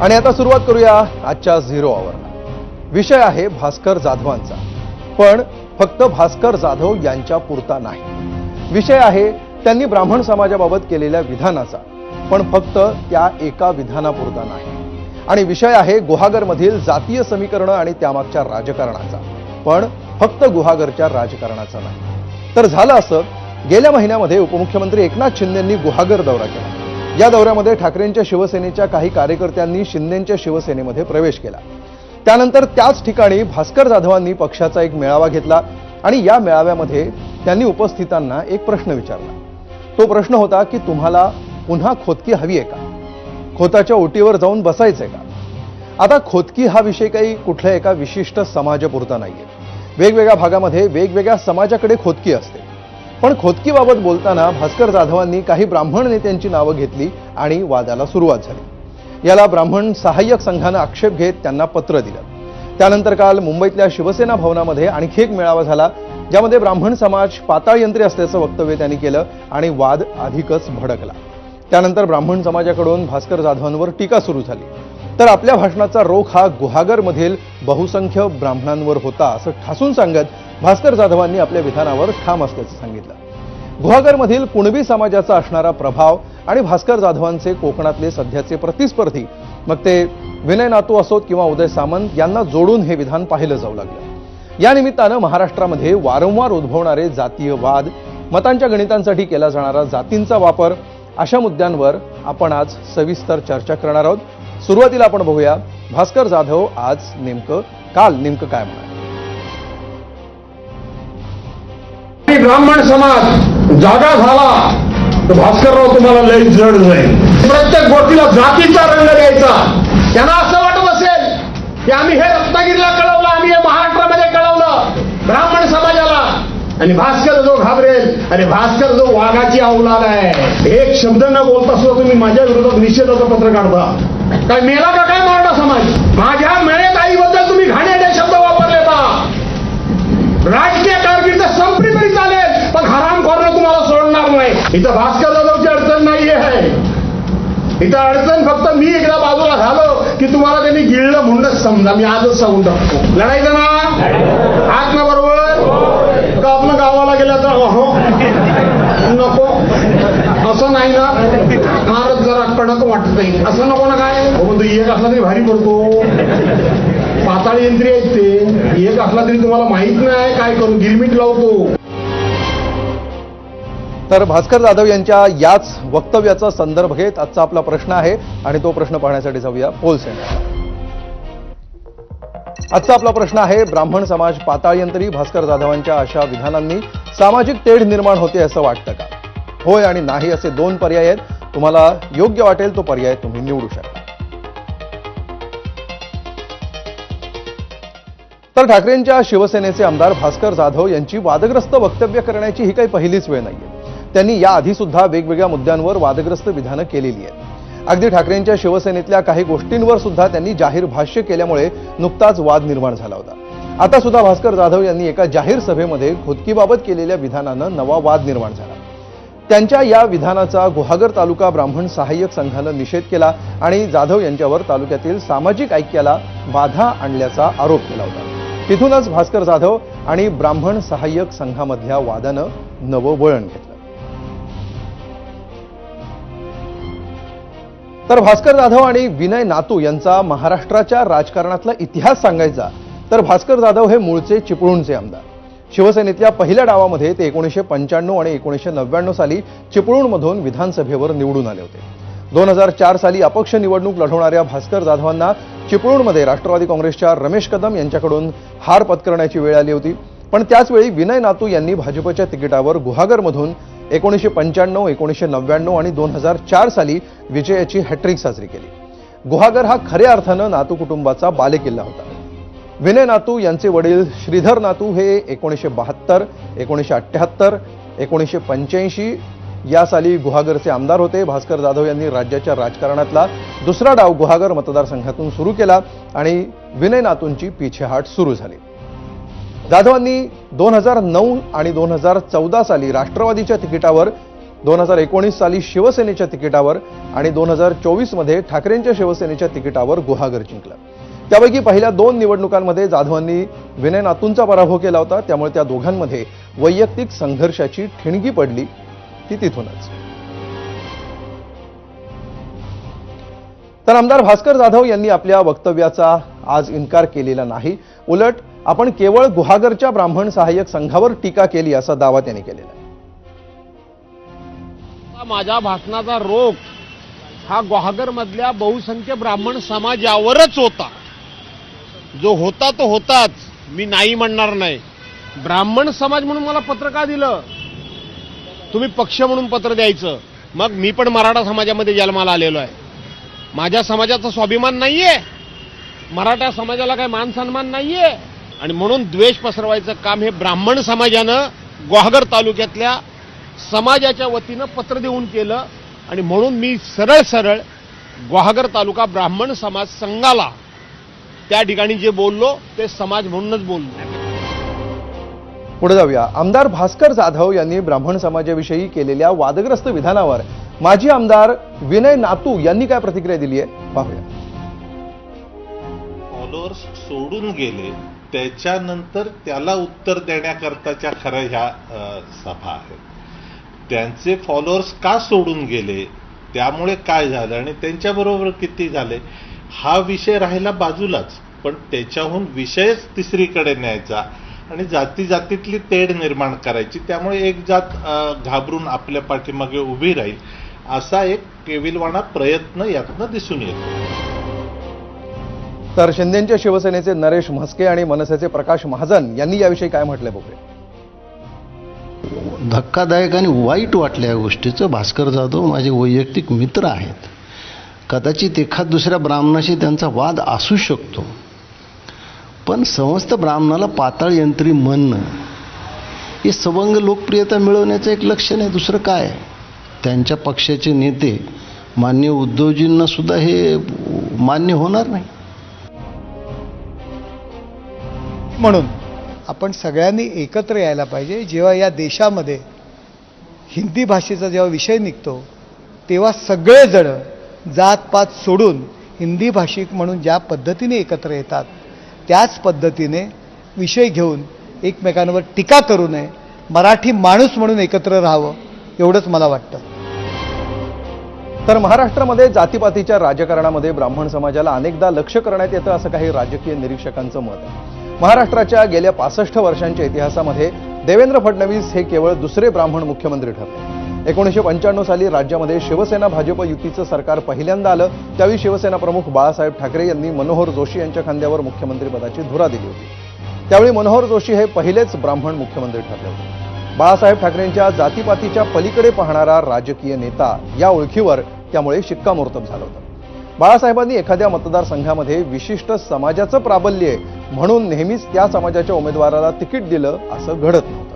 आणि आता सुरुवात करूया आजच्या झिरो आवरला विषय आहे भास्कर जाधवांचा. पण फक्त भास्कर जाधव यांच्या पुरता नाही. विषय आहे त्यांनी ब्राह्मण समाजाबाबत केलेल्या विधानाचा. पण फक्त त्या एका विधानापुरता नाही. आणि विषय आहे गुहागरमधील जातीय समीकरणं आणि त्यामागच्या राजकारणाचा. पण फक्त गुहागरच्या राजकारणाचा नाही. तर झालं असं गेल्या महिन्यामध्ये उपमुख्यमंत्री एकनाथ शिंदेंनी गुहागर दौरा केला. या दौऱ्यामध्ये ठाकरेंच्या शिवसेनेच्या काही कार्यकर्त्यांनी शिंदेंच्या शिवसेनेमध्ये प्रवेश केला. त्यानंतर त्याच ठिकाणी भास्कर जाधवांनी पक्षाचा एक मेळावा घेतला आणि या मेळाव्यामध्ये त्यांनी उपस्थितांना एक प्रश्न विचारला. तो प्रश्न होता की तुम्हाला पुन्हा खोदकी हवी आहे का? खोताच्या ओटीवर जाऊन बसायचंय का? आता खोदकी हा विषय काही कुठल्या एका विशिष्ट समाजापुरता नाहीये. वेगवेगळ्या भागामध्ये वेगवेगळ्या समाजाकडे खोदकी असते. पण खोदकीबाबत बोलताना भास्कर जाधवांनी काही ब्राह्मण नेत्यांची नावं घेतली आणि वादाला सुरुवात झाली. याला ब्राह्मण सहाय्यक संघानं आक्षेप घेत त्यांना पत्र दिलं. त्यानंतर काल मुंबईतल्या शिवसेना भवनामध्ये आणखी एक मेळावा झाला ज्यामध्ये ब्राह्मण समाज पाताळयंत्री असल्याचं वक्तव्य त्यांनी केलं आणि वाद अधिकच भडकला. त्यानंतर ब्राह्मण समाजाकडून भास्कर जाधवांवर टीका सुरू झाली. तर आपल्या भाषणाचा रोख हा गुहागरमधील बहुसंख्य ब्राह्मणांवर होता असं ठासून सांगत भास्कर जाधवांनी आपल्या विधानावर ठाम असल्याचं सांगितलं. गुहागरमधील कुणबी समाजाचा असणारा प्रभाव आणि भास्कर जाधवांचे कोकणातले सध्याचे प्रतिस्पर्धी मग ते विनय नातू असोत किंवा उदय सामंत यांना जोडून हे विधान पाहिलं जाऊ लागलं. या निमित्तानं महाराष्ट्रामध्ये वारंवार उद्भवणारे जातीय वाद मतांच्या गणितांसाठी केला जाणारा जातींचा वापर अशा मुद्द्यांवर आपण आज सविस्तर चर्चा करणार आहोत. सुरुवातीला आपण बघूया. भास्कर जाधव आज नेमकं काल नेमकं काय म्हणाले? ब्राह्मण समाज जागा झाला तर भास्करराव तुम्हाला लय जड जाईल. प्रत्येक गोष्टीला जातीचा रंग द्यायचा. त्यांना असं वाटत असेल की आम्ही हे रत्नागिरीला कळवलं आम्ही हे महाराष्ट्रामध्ये कळवलं ब्राह्मण समाजाला. आणि भास्कर जो घाबरेल आणि भास्कर जो वाघाची अवलाद आहे एक शब्द न बोलता सुद्धा तुम्ही माझ्या विरोधात निषेधाचं पत्र काढता. काय मेला का काय मराठा समाज? माझ्या मेळेत आईबद्दल तुम्ही घाणेरडे शब्द वापरले का राजकीय कारकीर्द संपली तरी चालेल पण हरामखोरनं तुम्हाला सोडणार नाही. इथं भास्कर जाधवची अडचण नाहीये. आहे इथं अडचण फक्त मी एकदा बाजूला झालो की तुम्हाला त्यांनी गिळलं म्हणूनच समजा. मी आजच सांगून टाकतो. लढायचं ना? आत ना बरोबर? का आपलं गावाला गेलं तर हो नको. असं नाही ना? फारच जरा कडक वाटत नाही. असं नको ना काय? हो, पण तो एक असला तरी भारी पडतो. पाताळ यंत्री आहेत ते. एक असला तरी तुम्हाला माहीत नाही काय करू. गिरमीट लावतो. तर भास्कर जाधव यांच्या याच वक्तव्याचा संदर्भ घेत आजचा आपला प्रश्न आहे आणि तो प्रश्न पाहण्यासाठी जाऊया पोल सेंटर. आजचा आपला प्रश्न आहे ब्राह्मण समाज पाताळयंत्री भास्कर जाधवांच्या अशा विधानांनी सामाजिक तेढ निर्माण होते असं वाटतं का? होय आणि नाही असे दोन पर्याय आहेत. तुम्हाला योग्य वाटेल तो पर्याय तुम्ही निवडू शकता. तर ठाकरेंच्या शिवसेनेचे आमदार भास्कर जाधव यांची वादग्रस्त वक्तव्य करण्याची ही काही पहिलीच वेळ नाहीये. त्यांनी याआधी सुद्धा वेगवेगळ्या मुद्द्यांवर वादग्रस्त विधानं केलेली आहेत. अगदी ठाकरेंच्या शिवसेनेतल्या काही गोष्टींवर सुद्धा त्यांनी जाहीर भाष्य केल्यामुळे नुकताच वाद निर्माण झाला होता. आता सुद्धा भास्कर जाधव यांनी एका जाहीर सभेमध्ये खोदकीबाबत केलेल्या विधानानं नवा वाद निर्माण झाला. त्यांच्या या विधानाचा गुहागर तालुका ब्राह्मण सहाय्यक संघानं निषेध केला आणि जाधव यांच्यावर तालुक्यातील सामाजिक ऐक्याला बाधा आणल्याचा आरोप केला होता. तिथूनच भास्कर जाधव आणि ब्राह्मण सहाय्यक संघामधल्या वादानं नवं वळण घेतलं. तर भास्कर जाधव आणि विनय नातू यांचा महाराष्ट्राच्या राजकारणातला इतिहास सांगायचा तर भास्कर जाधव हे मूळचे चिपळूणचे आमदार. शिवसेनेतल्या पहिल्या डावामध्ये ते एकोणीसशे पंच्याण्णव आणि एकोणीसशे नव्याण्णव साली चिपळूणमधून विधानसभेवर निवडून आले होते. दोन हजार चार साली अपक्ष निवडणूक लढवणाऱ्या भास्कर जाधवांना चिपळूणमध्ये राष्ट्रवादी काँग्रेसच्या रमेश कदम यांच्याकडून हार पत्करण्याची वेळ आली होती. पण त्याचवेळी विनय नातू यांनी भाजपच्या तिकिटावर गुहागरमधून एकोणीसशे पंच्याण्णव एकोणीसशे नव्याण्णव आणि दोन हजार चार साली विजयाची हॅट्रिक साजरी केली. गुहागर हा खऱ्या अर्थानं नातू कुटुंबाचा बालेकिल्ला होता. विनय नातू यांचे वडील श्रीधर नातू हे एकोणीसशे बहात्तर एकोणीसशे अठ्ठ्याहत्तर एकोणीसशे पंच्याऐंशी या साली गुहागरचे आमदार होते. भास्कर जाधव यांनी राज्याच्या राजकारणातला दुसरा डाव गुहागर मतदारसंघातून सुरू केला आणि विनय नातूंची पिछेहाट सुरू झाली. जाधवांनी दोन हजार नऊ आणि दोन हजार चौदा साली राष्ट्रवादीच्या तिकिटावर दोन हजार एकोणीस साली शिवसेनेच्या तिकिटावर आणि दोन हजार चोवीसमध्ये ठाकरेंच्या शिवसेनेच्या तिकिटावर गुहागर जिंकलं. त्यापैकी पहिल्या दोन निवडणुकांमध्ये जाधवांनी विनय नातूंचा पराभव केला होता. त्यामुळे त्या दोघांमध्ये वैयक्तिक संघर्षाची ठिणगी पडली ती तिथूनच. तर आमदार भास्कर जाधव यांनी आपल्या वक्तव्याचा आज इन्कार केलेला नाही. उलट आपण केवळ गुहागरच्या ब्राह्मण सहाय्यक संघावर टीका केली असा दावा त्यांनी केलेला आहे. माझ्या भाषणाचा रोख हा गुहागरमधल्या बहुसंख्य ब्राह्मण समाजावरच होता. जो होता तो होताच. मी नाही म्हणणार नाही. ब्राह्मण समाज म्हणून मला पत्र का दिलं? तुम्ही पक्ष म्हणून पत्र द्यायचं. मग मी पण मराठा समाजामध्ये जन्माला आलेलो आहे. माझ्या समाजाचा स्वाभिमान नाहीये. मराठा समाजाला काही मान सन्मान नाहीये. आणि म्हणून द्वेष पसरवायचं काम हे ब्राह्मण समाजानं ग्वाहागर तालुक्यातल्या समाजाच्या वतीनं पत्र देऊन केलं. आणि म्हणून मी सरळ सरळ ग्वाहागर तालुका ब्राह्मण समाज संघाला त्या ठिकाणी जे बोललो ते समाज म्हणूनच बोललो. पुढे जाऊया. आमदार भास्कर जाधव यांनी ब्राह्मण समाजाविषयी केलेल्या वादग्रस्त विधानावर माजी आमदार विनय नातू यांनी काय प्रतिक्रिया दिली आहे? पाहूया. फॉलोअर्स सोडून गेले त्याच्यानंतर त्याला उत्तर देण्याकरताच्या खऱ्या ह्या अ, सभा आहेत. त्यांचे फॉलोअर्स का सोडून गेले? त्यामुळे काय झालं? आणि त्यांच्याबरोबर किती झाले? हा विषय राहिला बाजूलाच पण त्याच्याहून विषयच तिसरीकडे न्यायचा आणि जाती जातीतली तेढ निर्माण करायची. त्यामुळे एक जात घाबरून आपल्या पाठीमागे उभी राहील असा एक केविलवाणा प्रयत्न यातनं दिसून येतो. तर शिंदेच्या शिवसेनेचे नरेश म्हस्के आणि मनसेचे प्रकाश महाजन यांनी याविषयी काय म्हटलंय बघूया. धक्कादायक आणि वाईट वाटल्या या गोष्टीचं. भास्कर जाधव माझे वैयक्तिक मित्र आहेत. कदाचित एखाद दुसऱ्या ब्राह्मणाशी त्यांचा वाद असू शकतो. पण समस्त ब्राह्मणाला पाताळ यंत्री म्हणणं हे सवंग लोकप्रियता मिळवण्याचं एक लक्षण आहे. दुसरं काय? त्यांच्या पक्षाचे नेते मान्य उद्धवजींना सुद्धा हे मान्य होणार नाही. म्हणून आपण सगळ्यांनी एकत्र यायला पाहिजे. जेव्हा या देशामध्ये हिंदी भाषेचा जेव्हा विषय निघतो तेव्हा सगळेजण जातपात सोडून हिंदी भाषिक म्हणून ज्या पद्धतीने एकत्र येतात त्याच पद्धतीने विषय घेऊन एकमेकांवर टीका करू नये मराठी माणूस म्हणून एकत्र राहावं एवढंच मला वाटतं. तर महाराष्ट्रामध्ये जातीपातीच्या राजकारणामध्ये ब्राह्मण समाजाला अनेकदा लक्ष करण्यात येतं असं काही राजकीय निरीक्षकांचं मत आहे. महाराष्ट्राच्या गेल्या पासष्ट वर्षांच्या इतिहासामध्ये देवेंद्र फडणवीस हे केवळ दुसरे ब्राह्मण मुख्यमंत्री ठरले. एकोणीसशे पंच्याण्णव साली राज्यामध्ये शिवसेना भाजप युतीचं सरकार पहिल्यांदा आलं त्यावेळी शिवसेना प्रमुख बाळासाहेब ठाकरे यांनी मनोहर जोशी यांच्या खांद्यावर मुख्यमंत्रीपदाची धुरा दिली होती. त्यावेळी मनोहर जोशी हे पहिलेच ब्राह्मण मुख्यमंत्री ठरले होते. बाळासाहेब ठाकरेंच्या जातीपातीच्या पलीकडे पाहणारा राजकीय नेता या ओळखीवर त्यामुळे शिक्कामोर्तब झालं होतं. बाळासाहेबांनी एखाद्या मतदारसंघामध्ये विशिष्ट समाजाचं प्राबल्य म्हणून नेहमीच त्या समाजाच्या उमेदवाराला तिकीट दिलं असं घडत नव्हतं.